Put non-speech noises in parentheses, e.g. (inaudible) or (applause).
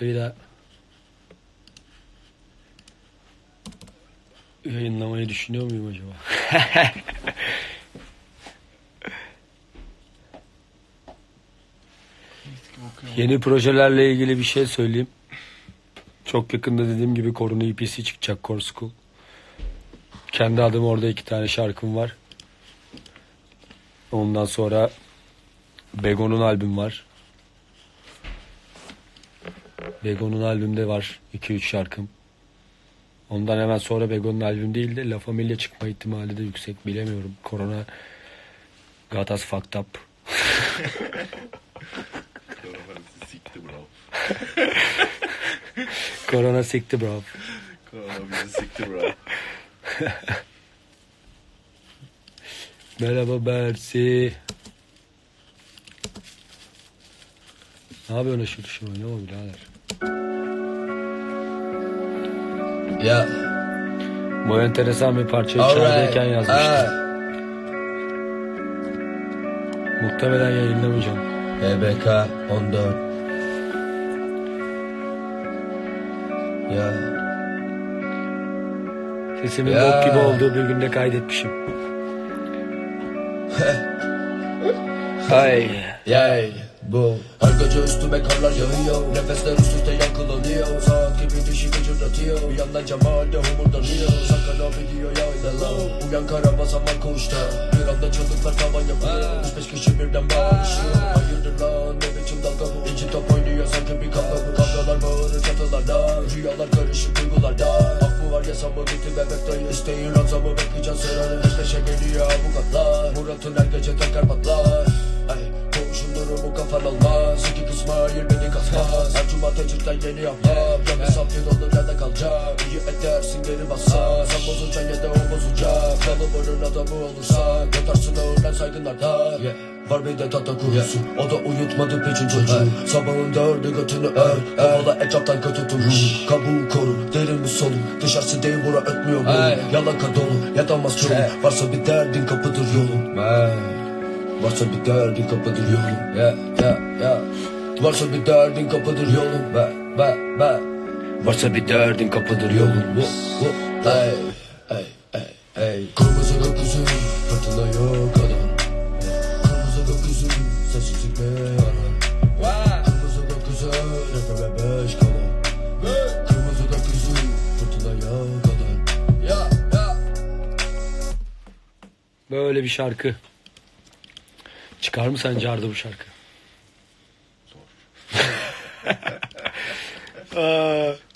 da yayınlamayı düşünüyor muyum acaba? (laughs) Yeni projelerle ilgili bir şey söyleyeyim. Çok yakında dediğim gibi Korun EP'si çıkacak Core School. Kendi adım orada iki tane şarkım var. Ondan sonra Bego'nun albüm var. Bego'nun albümde var 2-3 şarkım. Ondan hemen sonra Bego'nun albüm değil de La Familia çıkma ihtimali de yüksek bilemiyorum. Korona got us fucked up. Korona sikti bro. Korona sikti bro. Korona bizi sikti bro. Merhaba Bersi. Ne yapıyorsun aşırı dışı oynama birader. Yeah. Bu enteresan bir parçayı Alright. içerideyken yazmıştım. Alright. Muhtemelen yayınlamayacağım. HBK 14. Ya. Sesimin Ya. bok gibi olduğu bir günde kaydetmişim. Ay. Yay. Bu. Her gece üstüme karlar yağıyor Nefesler üst üste yankılanıyor Saat gibi dişi gıcırdatıyor Bir yandan cemalde homurdanıyor Sakala biliyor yaylalar Uyan kara basamak koğuşta Bir anda çığlıklar tavan yapıyor. Üç beş kişi birden bağırışıyor. Hayırdır lan ne biçim dalga bu? İki top oynuyor sanki bir kavga bu. Kavgalar bağırır çatılarda Rüyalar karışık duygularda. Var yasa mı bitti bebek dayı İsteyin ranzamı bekleyeceğim sıranın Peş peşe geliyor avukatlar. Murat'ın her gece tekrar patlar durumu kafan almaz İki kısma beni kasmaz Her cuma tecrüden yeni yapmam Ya misafir olur ya da kalacak İyi edersin geri basar. Sen bozacaksın ya da o bozacak Kalıbının adamı olursan Yatarsın ağırdan saygınlardan. Var bir de tata kurusu O da uyutmadı peçin çocuğu. Sabahın dördü götünü ör. Kavala etraftan kötü duruş Kabuğu koru. Derin bir soluk Dışarısı değil bura ötmüyor bu Yalaka dolu yatamaz çoğu. Varsa bir derdin kapıdır yolun Varsa bir derdin kapıdır yolun Ya ya ya Varsa bir derdin kapıdır yolun Be be be. Varsa bir derdin kapıdır yolun Wo, wo, Hey hey hey hey. Kırmızı gökyüzü fırtına yok adam. Kırmızı gökyüzü sessizlik ne yarar Kırmızı gökyüzü nefre ve beş kalan. Kırmızı gökyüzü fırtına yok adam. Ya ya Böyle bir şarkı. Çıkar mı sence Arda bu şarkı? Zor. (laughs)